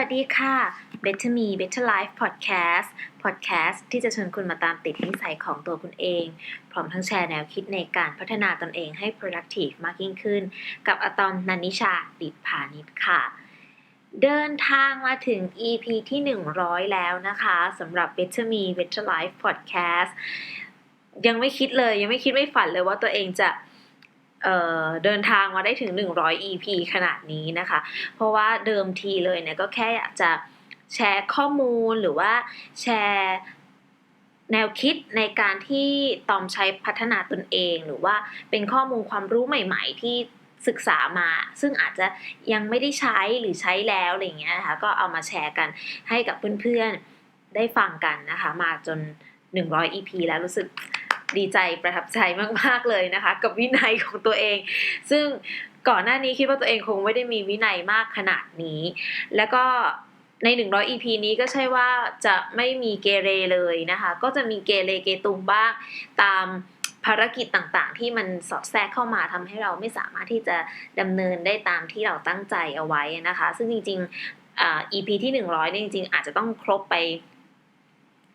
สวัสดีค่ะ Better Me Better Life Podcast Podcast ที่จะชวนคุณมาตามติดนิสัยของตัวคุณเอง พร้อมทั้งแชร์แนวคิดในการพัฒนาตนเองให้ productive มากยิ่งขึ้น กับอะตอมนันนิชาดิดพานิชค่ะ เดินทางมาถึง EP ที่ 100 แล้วนะคะสำหรับ Better Me Better Life Podcast ยังไม่คิดเลยยังไม่คิดไม่ฝันเลยว่าตัวเองจะ เเดินทางมาได้ถึง 100 EP ขนาดนี้นะคะ เพราะว่าเดิมทีเลยเนี่ยก็แค่อยากจะแชร์ข้อมูลหรือว่าแชร์แนวคิดในการที่ตอมใช้พัฒนาตนเอง หรือว่าเป็นข้อมูลความรู้ใหม่ ๆ ที่ศึกษามา ซึ่งอาจจะยังไม่ได้ใช้หรือใช้แล้วอะไรเงี้ยนะคะก็เอามาแชร์กันให้กับเพื่อนๆได้ฟังกันนะคะ มาจน 100 EP แล้วรู้สึก ดีใจประทับใจมากๆเลยนะคะ กับวินัยของตัวเอง ซึ่งก่อนหน้านี้คิดว่าตัวเองคงไม่ได้มีวินัยมากขนาดนี้ แล้วก็ใน 100 EP นี้ก็ใช่ว่าจะไม่มีเกเรเลยนะคะ ก็จะมีเกเรเกตุงบ้างตามภารกิจต่างๆ ที่มันสอดแทรกเข้ามาทำให้เราไม่สามารถที่จะดำเนินได้ตามที่เราตั้งใจเอาไว้นะคะ ซึ่งจริงๆอ EP ที่ 100เนี่ยจริงๆ อาจจะต้องครบไป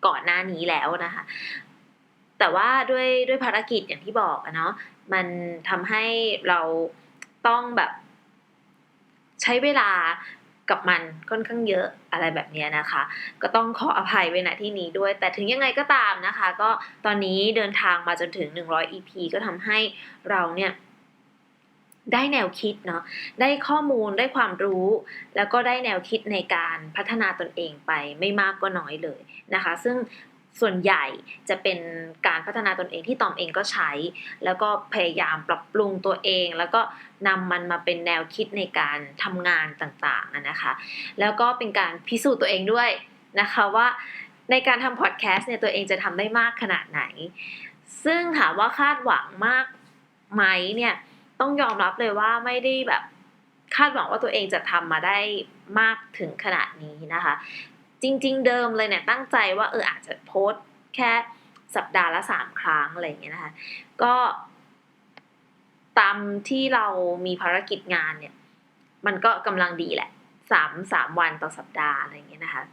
ก่อนหน้านี้แล้วนะคะ แต่ว่าด้วยด้วยภารกิจอย่างที่บอกอะเนาะมันทำให้เราต้องแบบ ใช้เวลากับมันค่อนข้างเยอะอะไรแบบเนี้ยนะคะ ก็ต้องขออภัยไว้ณที่นี้ด้วย แต่ถึงยังไงก็ตามนะคะ ก็ตอนนี้เดินทางมาจนถึง 100 EP ก็ทำให้เราเนี่ย ได้แนวคิดเนาะได้ข้อมูลได้ความรู้ แล้วก็ได้แนวคิดในการพัฒนาตนเองไปไม่มากก็น้อยเลยนะคะ ซึ่ง ส่วนใหญ่จะเป็นการพัฒนาตนเองที่ตอมเองก็ใช้ แล้วก็พยายามปรับปรุงตัวเอง แล้วก็นำมันมาเป็นแนวคิดในการทำงานต่างๆนะคะ แล้วก็เป็นการพิสูจน์ตัวเองด้วยนะคะว่าในการทำพอดแคสต์เนี่ยตัวเองจะทำได้มากขนาดไหน ซึ่งถามว่าคาดหวังมากไหมเนี่ยต้องยอมรับเลยว่าไม่ได้แบบคาดหวังว่าตัวเองจะทำมาได้มากถึงขนาดนี้นะคะ จริง ๆ เดิมเลยเนี่ยตั้งใจว่าเอออาจจะโพสต์แค่สัปดาห์ละสามครั้งอะไรอย่างเงี้ยนะคะ ก็ตามที่เรามีภารกิจงานเนี่ย มันก็กำลังดีแหละสามสามวันต่อสัปดาห์อะไรอย่างเงี้ยนะคะ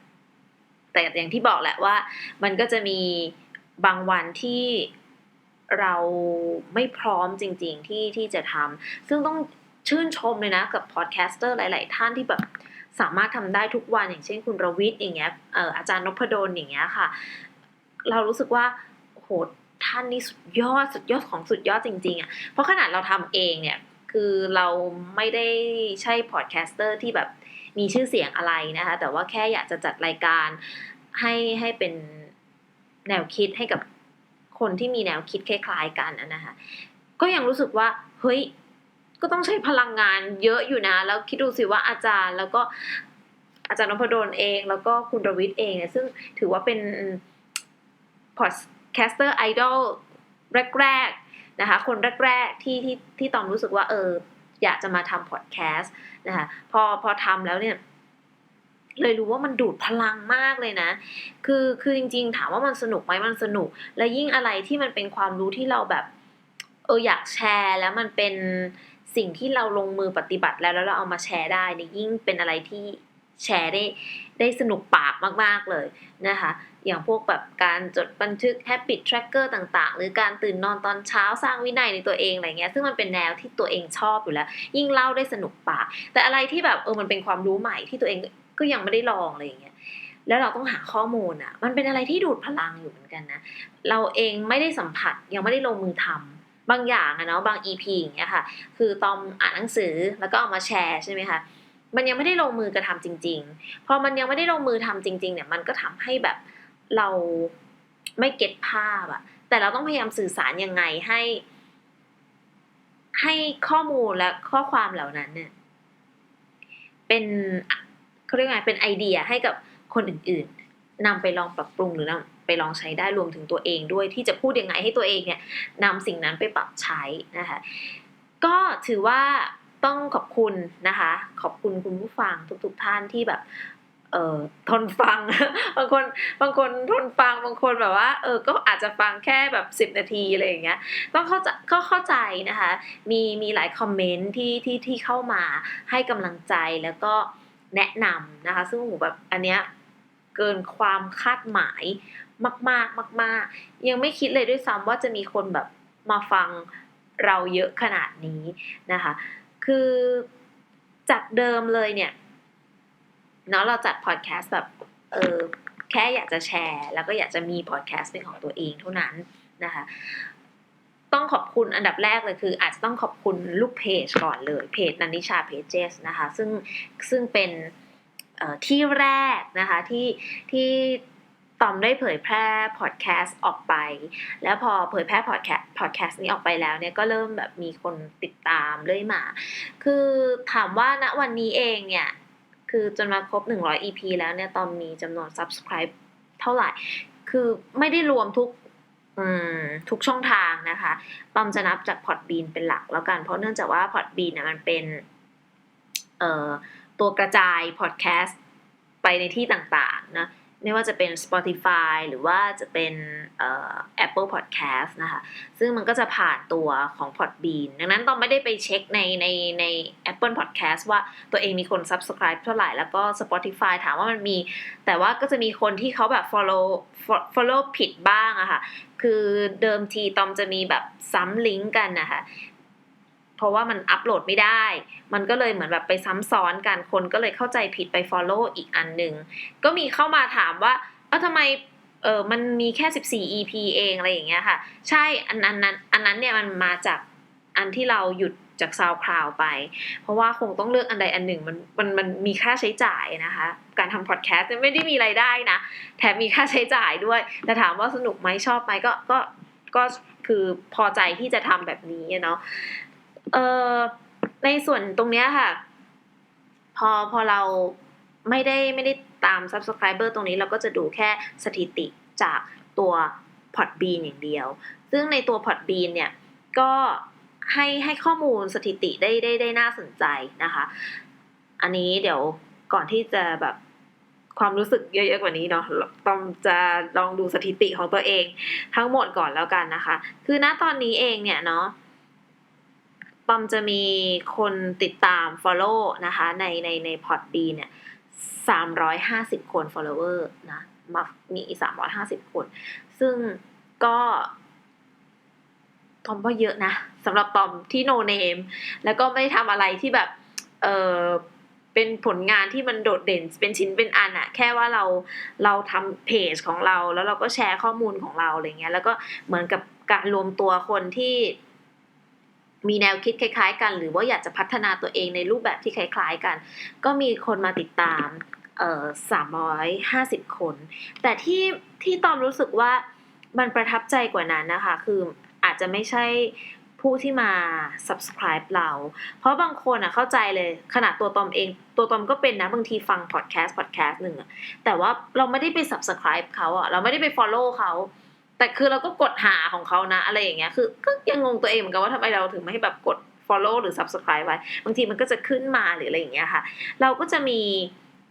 แต่อย่างที่บอกแหละว่า มันก็จะมีบางวันที่เราไม่พร้อมจริง ๆ ที่ที่จะทำซึ่งต้องชื่นชมเลยนะกับพอดแคสเตอร์หลาย ๆ ท่านที่แบบ สามารถทำได้ทุกวันอย่างเช่นคุณรวิทย์อย่างเงี้ยอออาจารย์นพดลอย่างเงี้ยค่ะ เรารู้สึกว่าโหท่านนี่สุดยอดสุดยอดของสุดยอดจริงๆอะเพราะขนาดเราทำเองเนี่ยคือเราไม่ได้ใช่พอดแคสเตอร์ที่แบบมีชื่อเสียงอะไรนะคะ แต่ว่าแค่อยากจะจัดรายการให้ให้เป็นแนวคิดให้กับคนที่มีแนวคิดคล้ายๆกันนะคะ ก็ยังรู้สึกว่า เฮ้ย ก็ต้องใช้พลังงานเยอะอยู่นะ แล้วคิดดูสิว่าอาจารย์แล้วก็อาจารย์นพดลเอง แล้วก็คุณรวิทย์เองเนี่ยซึ่งถือว่าเป็นพอดแคสเตอร์ไอดอลแรกๆนะคะ คนแรกๆที่ที่ที่ตอมรู้สึกว่าเออ อยากจะมาทำพอดแคสต์นะคะพอพอทำแล้วเนี่ย เลยรู้ว่ามันดูดพลังมากเลยนะ คือคือจริง ๆ ถามว่ามันสนุกไหมมันสนุก และยิ่งอะไรที่มันเป็นความรู้ที่เราแบบ เอออยากแชร์แล้วมันเป็น สิ่งที่เราลงมือปฏิบัติแล้วแล้วเราเอามาแชร์ได้เนี่ยยิ่งเป็นอะไรที่แชร์ได้ได้สนุกปากมาก ๆ เลยนะคะ อย่างพวกแบบการจดบันทึก habit tracker ต่างๆ หรือการตื่นนอนตอนเช้าสร้างวินัยในตัวเองอะไรเงี้ย ซึ่งมันเป็นแนวที่ตัวเองชอบอยู่แล้ว ยิ่งเล่าได้สนุกปาก แต่อะไรที่แบบเออมันเป็นความรู้ใหม่ที่ตัวเองก็ยังไม่ได้ลองอะไรอย่างเงี้ย แล้วเราต้องหาข้อมูลอะ มันเป็นอะไรที่ดูดพลังอยู่เหมือนกันนะ เราเองไม่ได้สัมผัสยังไม่ได้ลงมือทำ บางอย่างอะเนาะบาง EP อย่างเงี้ยค่ะ คือตอมอ่านหนังสือแล้วก็เอามาแชร์ใช่ไหมคะมันยังไม่ได้ลงมือกระทำจริง ๆ พอมันยังไม่ได้ลงมือทำจริง ๆ เนี่ยมันก็ทำให้แบบเราไม่เก็ตภาพอะแต่เราต้องพยายามสื่อสารยังไงให้ ให้ข้อมูลและข้อความเหล่านั้นเนี่ย เป็นเขาเรียกไงเป็นไอเดียให้กับคนอื่น ๆนำไปลองปรับปรุงหรือนำ ไปลองใช้ได้รวมถึงตัวเองด้วยที่จะพูดยังไงให้ตัวเองเนี่ยนำสิ่งนั้นไปปรับใช้นะคะก็ถือว่าต้องขอบคุณนะคะ ขอบคุณคุณผู้ฟังทุกๆท่านที่แบบเอ่อทนฟัง บางคนบางคนทนฟังบางคนแบบว่าเออก็อาจจะฟังแค่แบบสิบนาทีอะไรอย่างเงี้ยต้องเข้าใจก็เข้าใจนะคะ มีมีหลายคอมเมนต์ที่ที่ที่เข้ามาให้กำลังใจแล้วก็แนะนำนะคะ ซึ่งโหแบบอันเนี้ยเกินความคาดหมาย มากๆมากๆยังไม่คิดเลยด้วยซ้ำว่าจะมีคนแบบมาฟังเราเยอะขนาดนี้นะคะ คือจากเดิมเลยเนี่ยเนาะเราจัดพอดแคสต์แบบเออแค่อยากจะแชร์ แล้วก็อยากจะมีพอดแคสต์เป็นของตัวเองเท่านั้นนะคะต้องขอบคุณอันดับแรกเลยคืออาจจะต้องขอบคุณลูกเพจก่อนเลยเพจนันนิชาเพจเจสนะคะซึ่งซึ่งเป็นที่แรกนะคะที่ที่ ตอมได้เผยแพร่พอดแคสต์ออกไป แล้วพอเผยแพร่พอดแคสต์พอดแคสต์นี้ออกไปแล้วเนี่ยก็เริ่มแบบมีคนติดตามเรื่อยมา คือถามว่าณวันนี้เองเนี่ย คือจนมาครบ 100 EP แล้วเนี่ยตอมมีจำนวน subscribe เท่าไหร่ คือไม่ได้รวมทุกทุกช่องทางนะคะตอมจะนับจากพอดบีนเป็นหลักแล้วกัน เพราะเนื่องจากว่าพอดบีนเนี่ยมันเป็นตัวกระจายพอดแคสต์ไปในที่ต่างๆนะ ไม่ว่าจะเป็น Spotify หรือว่าจะเป็น Apple Podcast นะคะ ซึ่งมันก็จะผ่านตัวของ Podbean ดังนั้นต้องไม่ได้ไปเช็คในในใน Apple Podcast ว่าตัวเองมีคน Subscribe เท่าไหร่ แล้วก็ Spotify ถามว่ามันมี แต่ว่าก็จะมีคนที่เขาแบบ follow follow ผิดบ้างอะค่ะ คือเดิมทีตอมจะมีแบบซ้ำลิงก์กันนะคะ เพราะว่ามันอัปโหลดไม่ได้ มันก็เลยเหมือนแบบไปซ้ำซ้อนกันคนก็เลยเข้าใจผิดไป Follow อีกอันหนึ่งก็มีเข้ามาถามว่าเออทำไมเออมันมีแค่ 14 EP เองอะไรอย่างเงี้ยค่ะ ใช่อันนั้นอันนั้นเนี่ยมันมาจากอันที่เราหยุดจากซาวคลาวไป เพราะว่าคงต้องเลือกอันใดอันหนึ่งมันมันมันมีค่าใช้จ่ายนะคะ การทำพอดแคสต์ไม่ได้มีไรายได้นะ แถมมีค่าใช้จ่ายด้วย แต่ถามว่าสนุกไหมชอบไหมก็ก็ก็คือพอใจที่จะทำแบบนี้เนาะ เออในส่วนตรงเนี้ยค่ะ พอพอเราไม่ได้ไม่ได้ตาม subscriber ตรงนี้เราก็จะดูแค่สถิติจากตัว Podbean อย่างเดียว ซึ่งในตัว Podbean เนี่ย ก็ให้ให้ข้อมูลสถิติได้ได้ได้น่าสนใจนะคะ อันนี้เดี๋ยวก่อนที่จะแบบความรู้สึกเยอะๆกว่านี้เนาะต้องจะลองดูสถิติของตัวเองทั้งหมดก่อนแล้วกันนะคะ คือณตอนนี้เองเนี่ยเนาะ ปอมจะมีคนติดตาม follow นะคะในในในพอดบีเนี่ยสามร้อยห้าสิบคน follower นะมามีสามร้อยห้าสิบคน ซึ่งก็ตอมว่าเยอะนะสำหรับตอมที่ no name แล้วก็ไม่ทำอะไรที่แบบ เออเป็นผลงานที่มันโดดเด่นเป็นชิ้นเป็นอันอะแค่ว่าเราเราทำเพจของเรา แล้วเราก็แชร์ข้อมูลของเราอะไรเงี้ยแล้วก็เหมือนกับการรวมตัวคนที่ มีแนวคิดคล้ายๆ กัน หรือว่าอยากจะพัฒนาตัวเองในรูปแบบที่คล้ายๆกัน ก็มีคนมาติดตามเอ่อสามร้อยห้าสิบคน แต่ที่ที่ตอมรู้สึกว่ามันประทับใจกว่านั้นนะคะ คืออาจจะไม่ใช่ผู้ที่มา subscribe เรา เพราะบางคนอะเข้าใจเลย ขนาดตัวตอมเอง ตัวตอมก็เป็นนะ บางทีฟัง podcast podcast หนึ่งแต่ว่าเราไม่ได้ไป subscribe เขาอะ เราไม่ได้ไป follow เขา แต่คือเราก็กดหาของเขานะ อะไรอย่างเงี้ยคือก็ยังงงตัวเองเหมือนกันว่าทำไมเราถึงไม่ให้แบบกด follow หรือ subscribe ไว้ บางทีมันก็จะขึ้นมาหรืออะไรอย่างเงี้ยค่ะ เราก็จะมี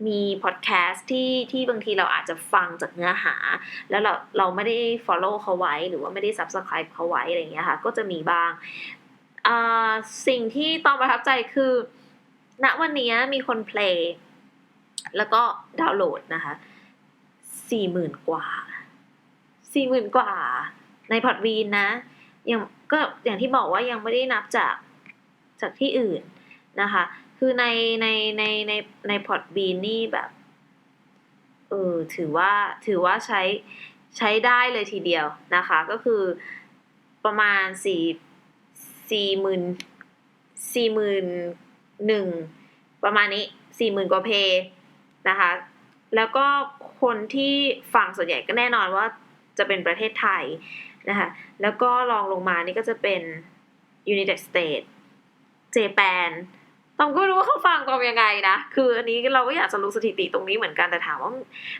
มีพอดแคสต์ที่ที่บางทีเราอาจจะฟังจากเนื้อหา แล้วเราเราไม่ได้ follow เขาไว้ หรือว่าไม่ได้ subscribe เขาไว้อะไรอย่างเงี้ยค่ะ ก็จะมีบ้างสิ่งที่ต้องประทับใจคือ ณวันนี้มีคนเพลงแล้วก็ดาวน์โหลดนะคะสี่หมื่นกว่า สี่หมื่นกว่าในพอดวีนนะ ยังก็อย่างที่บอกว่ายังไม่ได้นับจากจากที่อื่นนะคะ คือในในในในในพอดบีนนี่แบบเออถือว่าถือว่าใช้ใช้ได้เลยทีเดียวนะคะ ก็คือประมาณสี่สี่หมื่นสี่หมื่นหนึ่งประมาณนี้สี่หมื่นกว่าเพนะคะ แล้วก็คนที่ฟังส่วนใหญ่ก็แน่นอนว่า จะเป็นประเทศไทยนะคะแล้วก็ลองลงมานี่ก็จะเป็น United States เจแปนตอมก็รู้ว่าเขาฟังตอมยังไงนะ คืออันนี้เราก็อยากจะรู้สถิติตรงนี้เหมือนกันแต่ถามว่า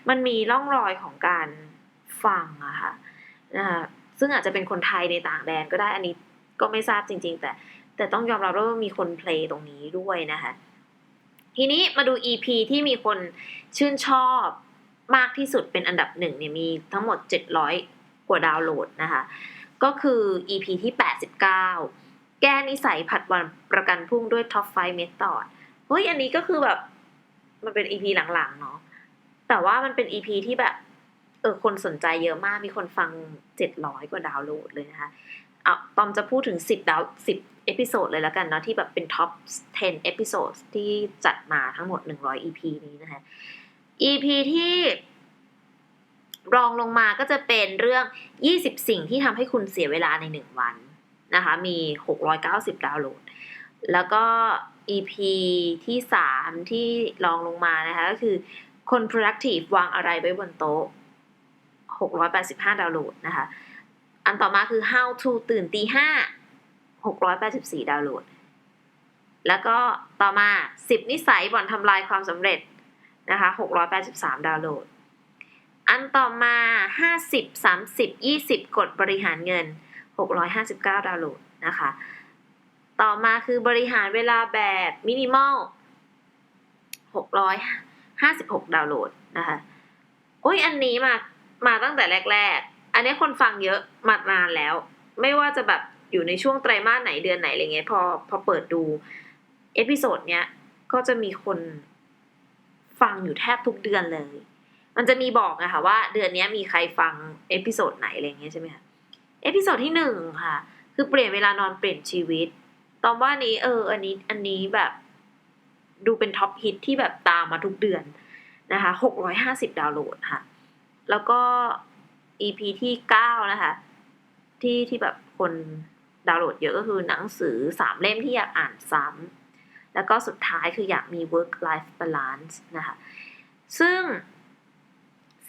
มันมีร่องรอยของการฟังอะค่ะนะคะซึ่งอาจจะเป็นคนไทยในต่างแดนก็ได้อันนี้ก็ไม่ทราบจริง ๆ แต่แต่ต้องยอมรับว่ามีคนเพลงตรงนี้ด้วยนะคะทีนี้มาดู EP ที่มีคนชื่นชอบ มากที่สุดเป็นอันดับหนึ่งเนี่ยมีทั้งหมด 700 กว่าดาวน์โหลดนะคะ ก็คือ EP ที่ 89 แก้นิสัยผัดวันประกันพุ่งด้วย Top 5 Method เฮ้ยอันนี้ก็คือแบบ มันเป็นอีพีหลังๆ เนาะแต่ว่ามันเป็นอีพีที่แบบ เออคนสนใจเยอะมากมีคนฟังเจ็ดร้อยกว่าดาวน์โหลดเลยนะคะเอาตอมจะพูดถึงสิบดาวสิบเอพิโซดเลยแล้วกันเนาะที่แบบเป็นท็อป 10 เอพิโซดที่จัดมาทั้งหมด 100 EP นี้นะคะ EP ที่รองลงมาก็จะเป็นเรื่อง 20 สิ่งที่ทำให้คุณเสียเวลาใน 1 วันนะคะ มี 690 ดาวน์โหลด แล้วก็ EP ที่ 3 ที่รองลงมานะคะ ก็คือคน productive วางอะไรไว้บนโต๊ะ 685 ดาวน์โหลดนะคะ อันต่อมาคือ how to ตื่นตีห้า684 ดาวน์โหลด แล้วก็ต่อมา 10 นิสัยบ่อนทำลายความสำเร็จ นะคะ683 ดาวน์โหลด อันต่อมา 50 30 20กฎบริหารเงิน 659 ดาวน์โหลดนะคะ ต่อมาคือบริหารเวลาแบบมินิมอล656 ดาวน์โหลดนะคะอุ้ยอันนี้มามาตั้งแต่แรก ๆ อันนี้คนฟังเยอะมานานแล้ว ไม่ว่าจะแบบอยู่ในช่วงไตรมาสไหนเดือนไหนอะไรเงี้ยพอพอเปิดดู เอพิโซดเนี้ยก็จะมีคน ฟังอยู่แทบทุกเดือนเลย มันจะมีบอกนะคะว่าเดือนนี้มีใครฟังเอพิโซดไหนอะไรเงี้ยใช่ไหมคะเอพิโซดที่หนึ่งค่ะ คือเปลี่ยนเวลานอนเปลี่ยนชีวิต ตอนว่านี้เออ อันนี้อันนี้แบบดูเป็นท็อปฮิตที่แบบตามมาทุกเดือนนะคะหกร้อยห้าสิบดาวน์โหลดค่ะ แล้วก็ EP ที่เก้านะคะ ที่ที่แบบคนดาวน์โหลดเยอะก็คือหนังสือสามเล่มที่อยากอ่านซ้ำ แล้วก็สุดท้ายคืออยากมี work life balance นะคะ ซึ่ง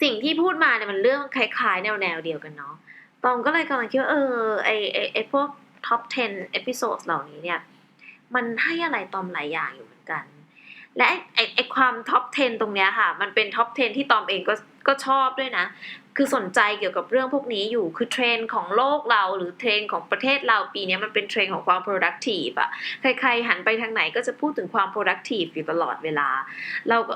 สิ่งที่พูดมาเนี่ยมันเรื่องคล้ายๆ แนวแนวเดียวกันเนาะ ตองก็เลยกำลังคิดว่าเออไอไอไอพวก top 10 episodes เหล่านี้เนี่ย มันให้อะไรตอมหลายอย่างอยู่เหมือนกัน และไอไอความท็อป10 ตรงเนี้ยค่ะ มันเป็นท็อป10 ที่ตอมเองก็ ก็ชอบด้วยนะ คือสนใจเกี่ยวกับเรื่องพวกนี้อยู่คือเทรนด์ของโลกเราหรือเทรนด์ของประเทศเราปีนี้มันเป็นเทรนด์ของความ productive อะใครๆหันไปทางไหนก็จะพูดถึงความ productive อยู่ตลอดเวลา เราก็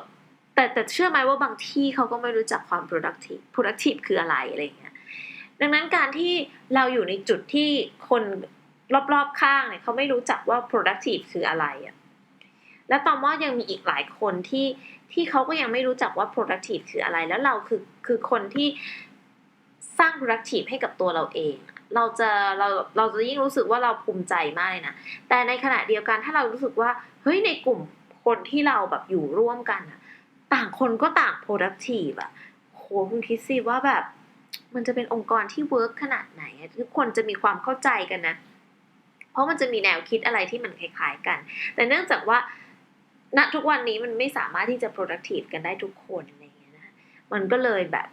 แต่แต่เชื่อไหมว่าบางที่เขาก็ไม่รู้จักความ productive productive คืออะไรอะไรเงี้ยดังนั้นการที่เราอยู่ในจุดที่คนรอบๆข้างเนี่ยเขาไม่รู้จักว่า productive คืออะไรอะ แล้วตอมว่ายังมีอีกหลายคนที่ที่เขาก็ยังไม่รู้จักว่า productive คืออะไร แล้วเราคือคือคนที่สร้าง productive ให้กับตัวเราเอง เราจะเราเราจะยิ่งรู้สึกว่าเราภูมิใจมากเลยนะ แต่ในขณะเดียวกันถ้าเรารู้สึกว่าเฮ้ยในกลุ่มคนที่เราแบบอยู่ร่วมกันอะต่างคนก็ต่าง productive อะโหคุณคิดสิว่าแบบ มันจะเป็นองค์กรที่เวิร์กขนาดไหน ทุกคนจะมีความเข้าใจกันนะ เพราะมันจะมีแนวคิดอะไรที่มันคล้ายๆกัน แต่เนื่องจากว่า ณทุกวันนี้มันไม่สามารถที่จะ productive กันได้ทุกคนอะไรเงี้ยนะมันก็เลยแบบ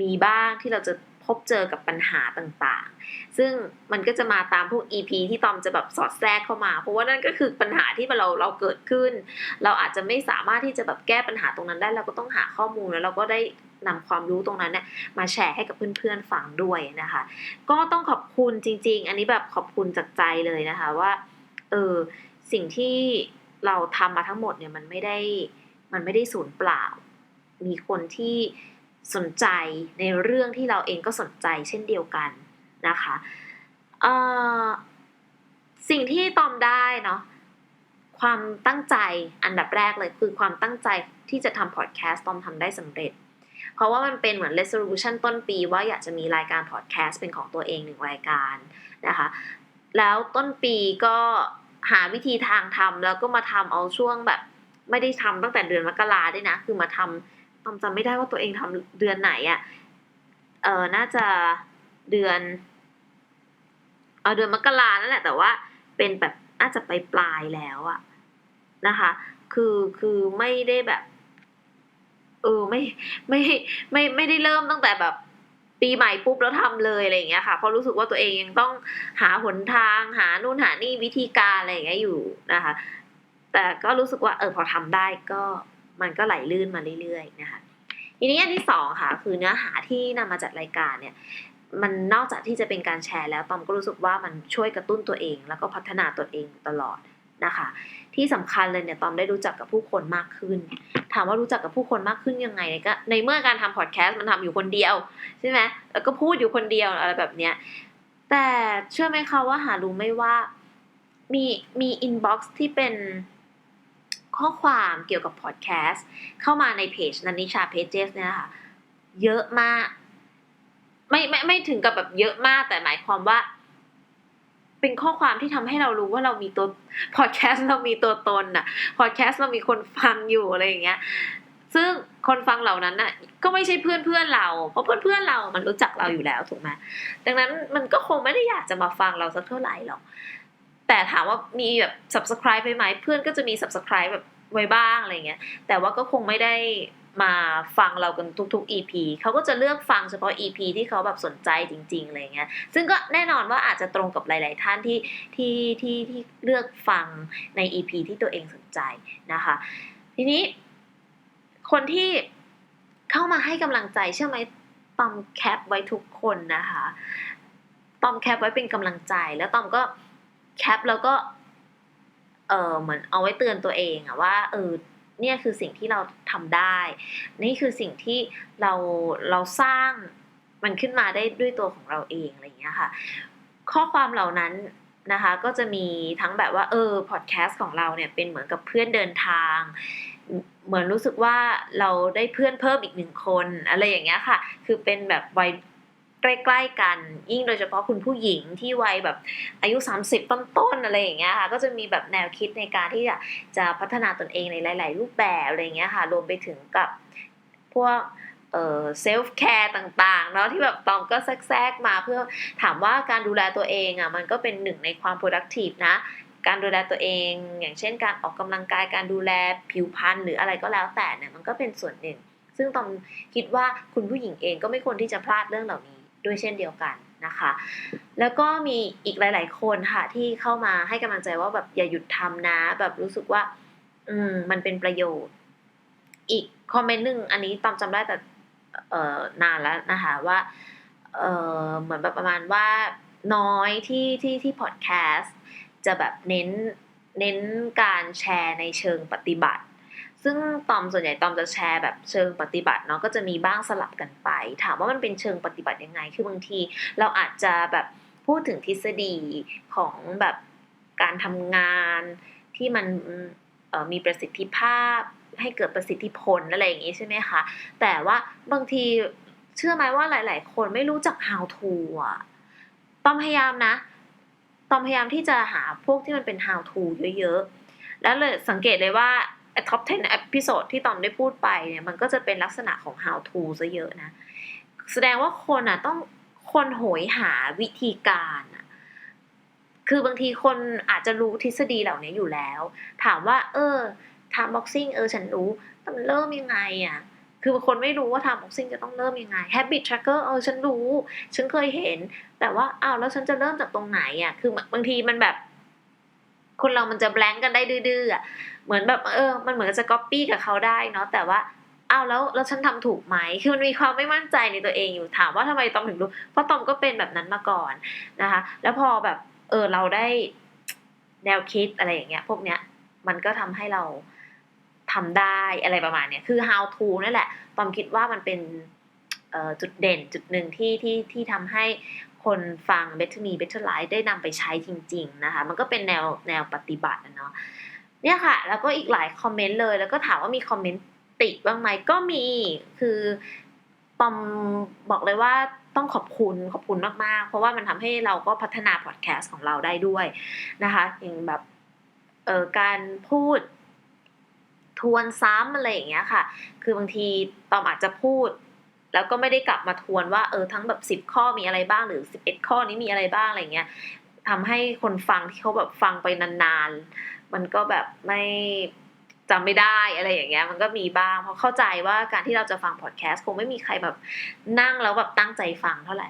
มีบ้างที่เราจะพบเจอกับปัญหาต่างๆ ซึ่งมันก็จะมาตามพวก EP ที่ตอมจะแบบสอดแทรกเข้ามา เพราะว่านั่นก็คือปัญหาที่เราเราเกิดขึ้น เราอาจจะไม่สามารถที่จะแบบแก้ปัญหาตรงนั้นได้ เราก็ต้องหาข้อมูลแล้วเราก็ได้นำความรู้ตรงนั้นเนี่ยมาแชร์ให้กับเพื่อนๆฟังด้วยนะคะ ก็ต้องขอบคุณจริง ๆ อันนี้แบบขอบคุณจากใจเลยนะคะว่า เออสิ่งที่ เราทำมาทั้งหมดเนี่ยมันไม่ได้มันไม่ได้สูญเปล่า มีคนที่สนใจในเรื่องที่เราเองก็สนใจเช่นเดียวกันนะคะสิ่งที่ตอมได้เนาะความตั้งใจอันดับแรกเลยคือความตั้งใจที่จะทำพอดแคสต์ตอมทำได้สำเร็จ เพราะว่ามันเป็นเหมือน resolution ต้นปีว่าอยากจะมีรายการพอดแคสต์เป็นของตัวเองหนึ่งรายการนะคะ แล้วต้นปีก็ หาวิธีทางทำแล้วก็มาทำเอาช่วงแบบ ไม่ได้ทำตั้งแต่เดือนมกราด้วยนะ คือมาทำตอมจำไม่ได้ว่าตัวเองทำเดือนไหนอะ่ะเออน่าจะเดือน เออเดือนมกรานั่นแหละแต่ว่า เป็นแบบน่าจะไปปลายแล้วอะนะคะ คือคือไม่ได้แบบเออไม่ไม่ไม่ไม่ได้เริ่มตั้งแต่แบบ ปีใหม่ปุ๊บแล้วทำเลยอะไรอย่างเงี้ยค่ะ เพราะรู้สึกว่าตัวเองยังต้องหาหนทางหานู่นหานี่วิธีการอะไรอย่างเงี้ยอยู่นะคะ แต่ก็รู้สึกว่าเออพอทำได้ก็มันก็ไหลลื่นมาเรื่อยๆนะคะทีนี้อันที่สองค่ะ คือเนื้อหาที่นำมาจัดรายการเนี่ย มันนอกจากที่จะเป็นการแชร์แล้วตอมก็รู้สึกว่ามันช่วยกระตุ้นตัวเอง แล้วก็พัฒนาตัวเองตลอดนะคะ ที่สำคัญเลยเนี่ยตอมได้รู้จักกับผู้คนมากขึ้น ถามว่ารู้จักกับผู้คนมากขึ้นยังไงเนี่ยก็ในเมื่อการทำพอดแคสต์มันทำอยู่คนเดียวใช่ไหมแล้วก็พูดอยู่คนเดียวอะไรแบบเนี้ยแต่เชื่อไหมคะว่าหารู้ไม่ว่ามีมีอินบ็อกซ์ที่เป็นข้อความเกี่ยวกับพอดแคสต์เข้ามาในเพจนันนิชาเพจเจสเนี่ยค่ะเยอะมาก ไม่ไม่ไม่ถึงกับแบบเยอะมากแต่หมายความว่า เป็นข้อความที่ทำให้เรารู้ว่าเรามีตัวพอดแคสต์เรามีตัวตนน่ะพอดแคสต์เรามีคนฟังอยู่อะไรอย่างเงี้ย ซึ่งคนฟังเหล่านั้นน่ะ ก็ไม่ใช่เพื่อนเพื่อนเรา เพราะเพื่อนเพื่อนเรามันรู้จักเราอยู่แล้วถูกไหมดังนั้นมันก็คงไม่ได้อยากจะมาฟังเราสักเท่าไหร่หรอกแต่ถามว่ามีแบบ subscribe ไปไหมเพื่อนก็จะมี subscribe แบบไว้บ้างอะไรเงี้ย แต่ว่าก็คงไม่ได้ มาฟังเรากันทุกๆ EP เขาก็จะเลือกฟังเฉพาะ EP ที่เขาแบบสนใจจริงๆอะไรเงี้ย ซึ่งก็แน่นอนว่าอาจจะตรงกับหลาย ๆ ท่านที่ที่ที่ที่เลือกฟังใน EP ที่ตัวเองสนใจนะคะ ทีนี้คนที่เข้ามาให้กำลังใจเชื่อไหมตอมแคปไว้ทุกคนนะคะตอมแคปไว้เป็นกำลังใจ แล้วตอมก็แคปแล้วก็ เออเหมือนเอาไว้เตือนตัวเองอะว่าเออ เนี่ยคือสิ่งที่เราทำได้ นี่คือสิ่งที่เราเราสร้างมันขึ้นมาได้ด้วยตัวของเราเองอะไรอย่างเงี้ยค่ะ ข้อความเหล่านั้นนะคะก็จะมีทั้งแบบว่าเออพอดแคสต์ของเราเนี่ยเป็นเหมือนกับเพื่อนเดินทาง เหมือนรู้สึกว่าเราได้เพื่อนเพิ่มอีกหนึ่งคนอะไรอย่างเงี้ยค่ะ คือเป็นแบบวัย ใกล้ๆกัน ยิ่งโดยเฉพาะคุณผู้หญิงที่วัยแบบอายุ 30 ต้นๆอะไรอย่างเงี้ยค่ะ ก็จะมีแบบแนวคิดในการที่จะจะพัฒนาตนเองในหลาย ๆ รูปแบบอะไรอย่างเงี้ยค่ะ รวมไปถึงกับพวกเอ่อเซลฟ์แคร์ต่างๆเนาะที่แบบตองก็แทรกมาเพื่อถามว่าการดูแลตัวเองอะมันก็เป็นหนึ่งในความ productive นะ การดูแลตัวเอง อย่างเช่นการออกกำลังกายการดูแลผิวพรรณหรืออะไรก็แล้วแต่เนี่ยมันก็เป็นส่วนหนึ่ง ซึ่งตองคิดว่าคุณผู้หญิงเองก็ไม่ควรที่จะพลาดเรื่องเหล่านี้ ด้วยเช่นเดียวกันนะคะ แล้วก็มีอีกหลาย ๆ คนค่ะที่เข้ามาให้กำลังใจว่าแบบอย่าหยุดทำนะ แบบรู้สึกว่า อืมมันเป็นประโยชน์ อีกคอมเมนต์หนึ่งอันนี้ตอมจำได้แต่เอ่อนานแล้วนะคะว่าเอ่อเหมือนแบบประมาณว่าน้อยที่ที่ที่พอดแคสต์จะแบบเน้นเน้นการแชร์ในเชิงปฏิบัติ ซึ่งตอมส่วนใหญ่ตอมจะแชร์แบบเชิงปฏิบัติเนาะก็จะมีบ้างสลับกันไป ถามว่ามันเป็นเชิงปฏิบัติยังไง คือบางที เราอาจจะแบบพูดถึงทฤษฎีของแบบการทำงานที่มันมีประสิทธิภาพ ให้เกิดประสิทธิผลอะไรอย่างนี้ใช่ไหมคะ แต่ว่าบางทีเชื่อไหมว่าหลาย ๆ คนไม่รู้จัก how to อะตอมพยายามนะตอมพยายามที่จะหาพวกที่มันเป็น how to เยอะ ๆ แล้วเลยสังเกตเลยว่า ท็อป 10 e p i s o d ที่ตอมได้พูดไปเนี่ย มันก็จะเป็นลักษณะของ how to ซะเยอะนะ แสดงว่าคนอะต้องคนโหยหาวิธีการอะคือบางทีคนอาจจะรู้ทฤษฎีเหล่านี้อยู่แล้ว ถามว่า เออทำบ็อกซิ่งเออฉันรู้แต่มันเริ่มยังไงอะคือบางคนไม่รู้ว่าทำบ็อกซิ่งจะต้องเริ่มยังไง habit tracker เออฉันรู้ ฉันเคยเห็น แต่ว่าอ้าวแล้วฉันจะเริ่มจากตรงไหนอะคือบางทีมันแบบ คนเรามันจะแบงกันได้ดื้อๆอะเหมือนแบบเออ มันเหมือนจะก๊อปปี้กับเขาได้เนาะแต่ว่าอ้าวแล้วแล้วฉันทำถูกไหม คือมันมีความไม่มั่นใจในตัวเองอยู่ถามว่าทำไมตอมถึงรู้ เพราะตอมก็เป็นแบบนั้นมาก่อนนะคะ แล้วพอแบบเออเราได้แนวคิดอะไรอย่างเงี้ย พวกเนี้ยมันก็ทำให้เราทำได้อะไรประมาณเนี้ยคือ how to นั่นแหละ ตอมคิดว่ามันเป็นจุดเด่นจุดหนึ่งที่ที่ที่ทำให้ คนฟัง Better Me Better Life ได้นำไปใช้จริง ๆ นะคะ มันก็เป็นแนวแนวปฏิบัตินะเนาะเนี่ยค่ะ แล้วก็อีกหลายคอมเมนต์เลย แล้วก็ถามว่ามีคอมเมนต์ติบ้างไหมก็มีคือปอมบอกเลยว่าต้องขอบคุณขอบคุณมากๆ เพราะว่ามันทำให้เราก็พัฒนาพอดแคสต์ของเราได้ด้วยนะคะอย่างแบบเอ่อการพูดทวนซ้ำอะไรอย่างเงี้ยค่ะ คือบางทีตอมอาจจะพูด แล้วก็ไม่ได้กลับมาทวนว่าเออทั้งแบบสิบข้อมีอะไรบ้างหรือสิบเอ็ดข้อนี้มีอะไรบ้างอะไรเงี้ยทำให้คนฟังที่เขาแบบฟังไปนานๆ มันก็แบบไม่จำไม่ได้อะไรอย่างเงี้ยมันก็มีบ้าง เพราะเข้าใจว่าการที่เราจะฟังพอดแคสต์คงไม่มีใครแบบนั่งแล้วแบบตั้งใจฟังเท่าไหร่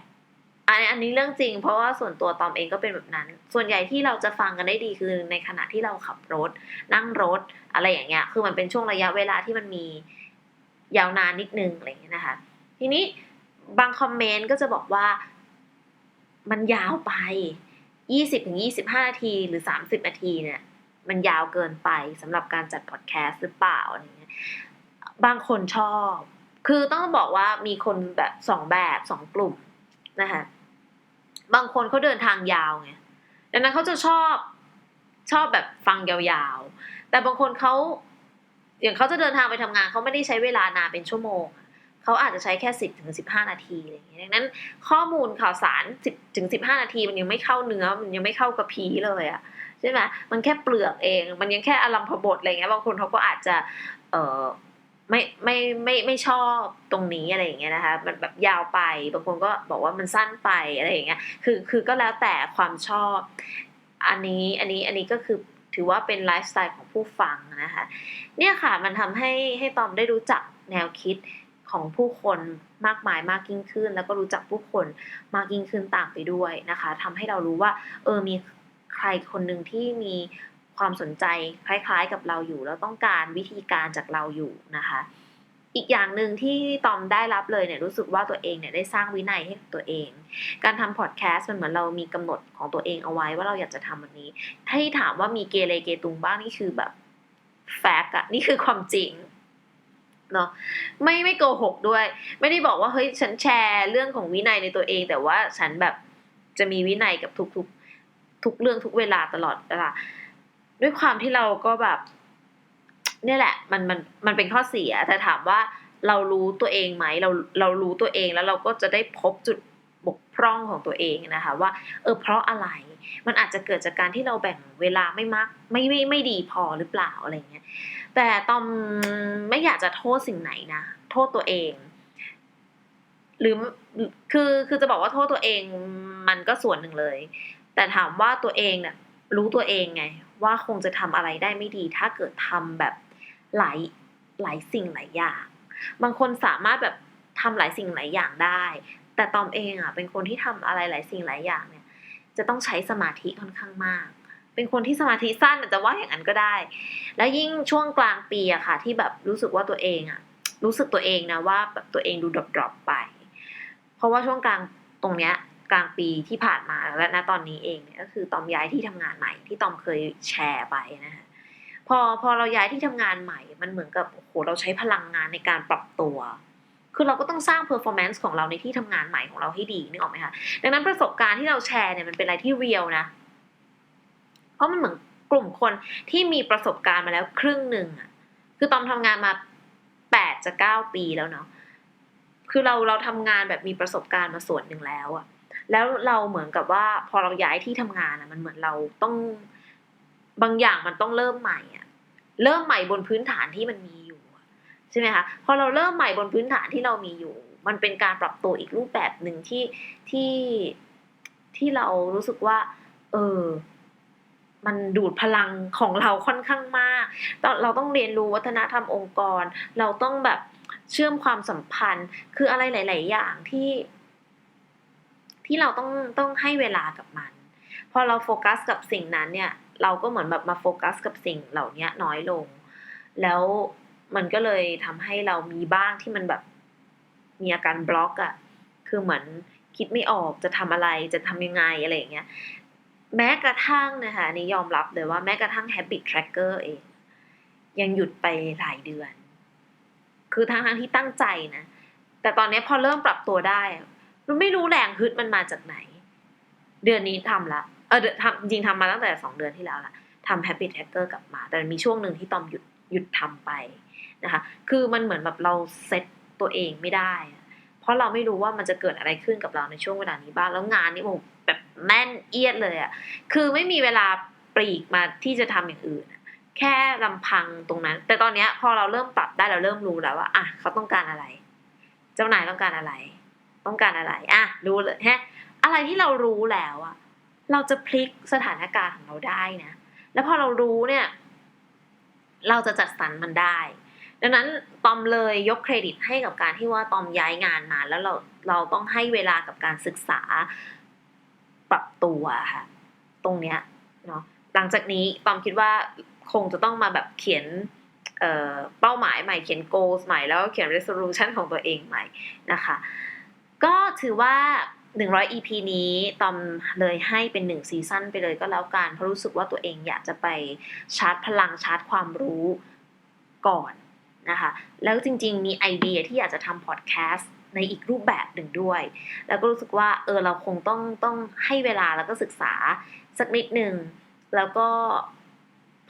อันนี้อันนี้เรื่องจริง เพราะว่าส่วนตัวตอมเองก็เป็นแบบนั้น ส่วนใหญ่ที่เราจะฟังกันได้ดีคือในขณะที่เราขับรถ นั่งรถอะไรอย่างเงี้ย คือมันเป็นช่วงระยะเวลาที่มันมียาวนานนิดนึงอะไรอย่างเงี้ยนะคะ ทีนี้บางคอมเมนต์ก็จะบอกว่ามันยาวไปยี่สิบถึงยี่สิบห้านาทีหรือสามสิบนาทีเนี่ย มันยาวเกินไปสำหรับการจัดพอดแคสต์หรือเปล่าอะไรเงี้ยบางคนชอบ คือต้องบอกว่ามีคนแบบสองแบบสองกลุ่มนะคะบางคนเขาเดินทางยาวไงดังนั้นเขาจะชอบชอบแบบฟังยาวๆ แต่บางคนเขาอย่างเขาจะเดินทางไปทำงานเขาไม่ได้ใช้เวลานานเป็นชั่วโมง เขาอาจจะใช้แค่สิบถึงสิบห้านาทีอะไรอย่างเงี้ยดังนั้นข้อมูลข่าวสารสิบถึงสิบห้านาทีมันยังไม่เข้าเนื้อมันยังไม่เข้ากระพีเลยอะใช่ไหมมันแค่เปลือกเอง มันยังแค่อลัมพบทอะไรเงี้ยบางคนเขาก็อาจจะ เออไม่ไม่ไม่ไม่ชอบตรงนี้อะไรอย่างเงี้ยนะคะ มันแบบยาวไปบางคนก็บอกว่ามันสั้นไปอะไรอย่างเงี้ยคือคือก็แล้วแต่ความชอบ อันนี้อันนี้อันนี้ก็คือถือว่าเป็นไลฟ์สไตล์ของผู้ฟังนะคะ เนี่ยค่ะมันทำให้ให้ตอมได้รู้จักแนวคิด ของผู้คนมากมายมากยิ่งขึ้น แล้วก็รู้จักผู้คนมากยิ่งขึ้นตามไปด้วยนะคะทำให้เรารู้ว่า เออมีใครคนหนึ่งที่มีความสนใจคล้ายๆกับเราอยู่ แล้วต้องการวิธีการจากเราอยู่นะคะ อีกอย่างหนึ่งที่ตอมได้รับเลยเนี่ยรู้สึกว่าตัวเองเนี่ยได้สร้างวินัยให้ตัวเอง การทำพอดแคสต์มันเหมือนเรามีกำหนดของตัวเองเอาไว้ว่าเราอยากจะทำแบบนี้ ถ้าถามว่ามีเกเรเกตุงบ้างนี่คือแบบแฟกต์อะนี่คือความจริง เนาะไม่ไม่โกหกด้วย ไม่ได้บอกว่าเฮ้ยฉันแชร์เรื่องของวินัยในตัวเอง แต่ว่าฉันแบบจะมีวินัยกับทุกทุกทุกเรื่องทุกเวลาตลอดเวลาด้วยความที่เราก็แบบ เนี่ยแหละ มันมันมันเป็นข้อเสียแต่ถามว่าเรารู้ตัวเองไหมเราเรารู้ตัวเองแล้วเราก็จะได้พบจุดบกพร่องของตัวเองนะคะว่า เออเพราะอะไรมันอาจจะเกิดจากการที่เราแบ่งเวลาไม่มากไม่ไม่ไม่ดีพอหรือเปล่าอะไรเงี้ย แต่ตอมไม่อยากจะโทษสิ่งไหนนะ โทษตัวเอง หรือคือคือจะบอกว่าโทษตัวเองมันก็ส่วนหนึ่งเลย แต่ถามว่าตัวเองเนี่ยรู้ตัวเองไง ว่าคงจะทำอะไรได้ไม่ดี ถ้าเกิดทำแบบหลายหลายสิ่งหลายอย่าง บางคนสามารถแบบทำหลายสิ่งหลายอย่างได้ แต่ตอมเองอะเป็นคนที่ทำอะไรหลายสิ่งหลายอย่างเนี่ย จะต้องใช้สมาธิค่อนข้างมาก เป็นคนที่สมาธิสั้นแต่ว่าอย่างนั้นก็ได้ แล้วยิ่งช่วงกลางปีอะค่ะ ที่แบบรู้สึกว่าตัวเองอะรู้สึกตัวเองนะว่าแบบตัวเองดูดรอปไป เพราะว่าช่วงกลางตรงเนี้ยกลางปีที่ผ่านมาและณตอนนี้เองเนี่ยก็คือตอมย้ายที่ทำงานใหม่ที่ตอมเคยแชร์ไปนะคะพอพอเราย้ายที่ทำงานใหม่ มันเหมือนกับโอ้โหเราใช้พลังงานในการปรับตัว คือเราก็ต้องสร้างเพอร์ฟอร์แมนซ์ของเราในที่ทำงานใหม่ของเราให้ดีนึกออกไหมคะดังนั้นประสบการณ์ที่เราแชร์เนี่ยมันเป็นอะไรที่เรียลนะ เพราะมันเหมือนกลุ่มคนที่มีประสบการณ์มาแล้วครึ่งหนึ่งอะ คือตอมทำงานมาแปดจะเก้าปีแล้วเนาะ คือเราเราทำงานแบบมีประสบการณ์มาส่วนหนึ่งแล้วอะแล้วเราเหมือนกับว่าพอเราย้ายที่ทำงานอะมันเหมือนเราต้องบางอย่างมันต้องเริ่มใหม่อะเริ่มใหม่บนพื้นฐานที่มันมีอยู่ใช่ไหมคะ พอเราเริ่มใหม่บนพื้นฐานที่เรามีอยู่ มันเป็นการปรับตัวอีกรูปแบบหนึ่งที่ที่ที่เรารู้สึกว่า เออ มันดูดพลังของเราค่อนข้างมากเราต้องเรียนรู้วัฒนธรรมองค์กร เราต้องแบบเชื่อมความสัมพันธ์ คืออะไรหลาย ๆ อย่างที่ ที่เราต้องต้องให้เวลากับมัน พอเราโฟกัสกับสิ่งนั้นเนี่ย เราก็เหมือนแบบมาโฟกัสกับสิ่งเหล่านี้น้อยลง แล้วมันก็เลยทำให้เรามีบ้างที่มันแบบมีอาการบล็อกอะคือเหมือนคิดไม่ออกจะทำอะไรจะทำยังไงอะไรอย่างเงี้ย แม้กระทั่งนะคะนี่ยอมรับเลยว่าแม้กระทั่ง habit tracker เอง ยังหยุดไปหลายเดือน คือทั้งทั้งที่ตั้งใจนะ แต่ตอนนี้พอเริ่มปรับตัวได้เราไม่รู้แรงฮึดมันมาจากไหน เดือนนี้ทำละเออทำจริงทำมาตั้งแต่สองเดือนที่แล้วละทำ habit tracker กลับมา แต่มีช่วงหนึ่งที่ตอมหยุดหยุดทำไปนะคะ คือมันเหมือนแบบเราเซตตัวเองไม่ได้ เพราะเราไม่รู้ว่ามันจะเกิดอะไรขึ้นกับเราในช่วงเวลานี้บ้าง แล้วงานนี่โอ้ แบบแน่นเอียดเลยอะคือไม่มีเวลาปลีกมาที่จะทำอย่างอื่นแค่ลำพังตรงนั้น แต่ตอนนี้พอเราเริ่มปรับได้เราเริ่มรู้แล้วว่าอะเขาต้องการอะไร เจ้านายต้องการอะไร ต้องการอะไรอะรู้เลยฮะอะไรที่เรารู้แล้วอะเราจะพลิกสถานการณ์ของเราได้นะแล้วพอเรารู้เนี่ย เราจะจัดสรรมันได้ ดังนั้นตอมเลยยกเครดิตให้กับการที่ว่าตอมย้ายงานมา แล้วเราเราต้องให้เวลากับการศึกษา ปรับตัวค่ะ ตรงเนี้ยเนาะหลังจากนี้ตอมคิดว่าคงจะต้องมาแบบเขียนเป้าหมายใหม่เขียน goals ใหม่แล้วเขียน resolution ของตัวเองใหม่นะคะ ก็ถือว่า 100 EP นี้ตอมเลยให้เป็น 1 ซีซั่นไปเลยก็แล้วกันเพราะรู้สึกว่าตัวเองอยากจะไปชาร์จพลังชาร์จความรู้ก่อนนะคะ แล้วจริงๆมีไอเดียที่อยากจะทำพอดแคสต์ ในอีกรูปแบบหนึ่งด้วย แล้วก็รู้สึกว่าเออเราคงต้องต้องให้เวลาแล้วก็ศึกษาสักนิดหนึ่งแล้วก็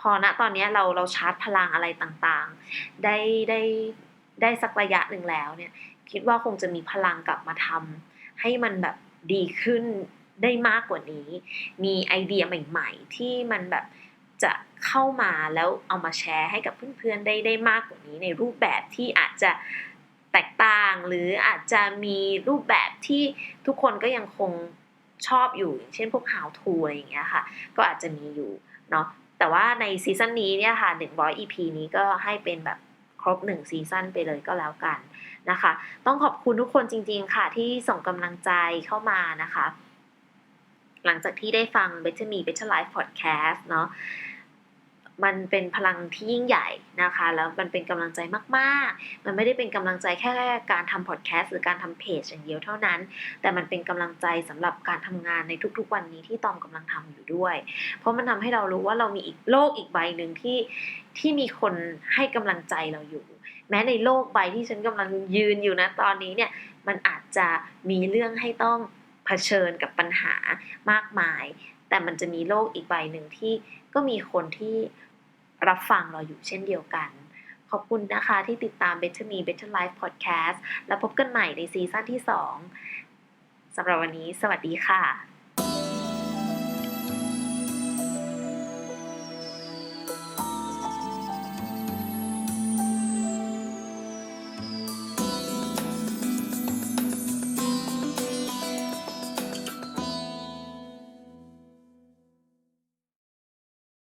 พอณตอนนี้เราเราชาร์จพลังอะไรต่างๆ ได้ได้ได้สักระยะหนึ่งแล้วเนี่ย คิดว่าคงจะมีพลังกลับมาทำให้มันแบบดีขึ้นได้มากกว่านี้ มีไอเดียใหม่ ๆ ที่มันแบบจะเข้ามาแล้วเอามาแชร์ให้กับเพื่อนๆได้ได้มากกว่านี้ในรูปแบบที่อาจจะ แตกต่าง หรืออาจจะมีรูปแบบที่ทุกคนก็ยังคงชอบอยู่อย่างเช่นพวก how to อะไรอย่างเงี้ยค่ะ ก็อาจจะมีอยู่เนาะแต่ว่าในซีซั่นนี้เนี่ยค่ะ 100 EP นี้ก็ให้เป็นแบบครบ 1 ซีซั่นไปเลยก็แล้วกันนะคะ ต้องขอบคุณทุกคนจริง ๆ ค่ะ ที่ส่งกำลังใจเข้ามานะคะ หลังจากที่ได้ฟัง Better Me Better Life Podcast เนาะ มันเป็นพลังที่ยิ่งใหญ่นะคะ แล้วมันเป็นกำลังใจมากๆ มันไม่ได้เป็นกำลังใจแค่การทำพอดแคสต์หรือการทำเพจอย่างเดียวเท่านั้น แต่มันเป็นกำลังใจสำหรับการทำงานในทุกๆ วันนี้ที่ตอมกำลังทำอยู่ด้วย เพราะมันทำให้เรารู้ว่าเรามีอีกโลกอีกใบหนึ่งที่ที่มีคนให้กำลังใจเราอยู่ แม้ในโลกใบที่ฉันกำลังยืนอยู่นะตอนนี้เนี่ยมันอาจจะมีเรื่องให้ต้องเผชิญกับปัญหามากมาย แต่มันจะมีโลกอีกใบหนึ่งที่ก็มีคนที่ รับฟังเราอยู่เช่นเดียวกัน ขอบคุณนะคะที่ติดตาม Better Me Better Life Podcast แล้วพบกันใหม่ในซีซั่นที่ 2สำหรับวันนี้ สวัสดีค่ะ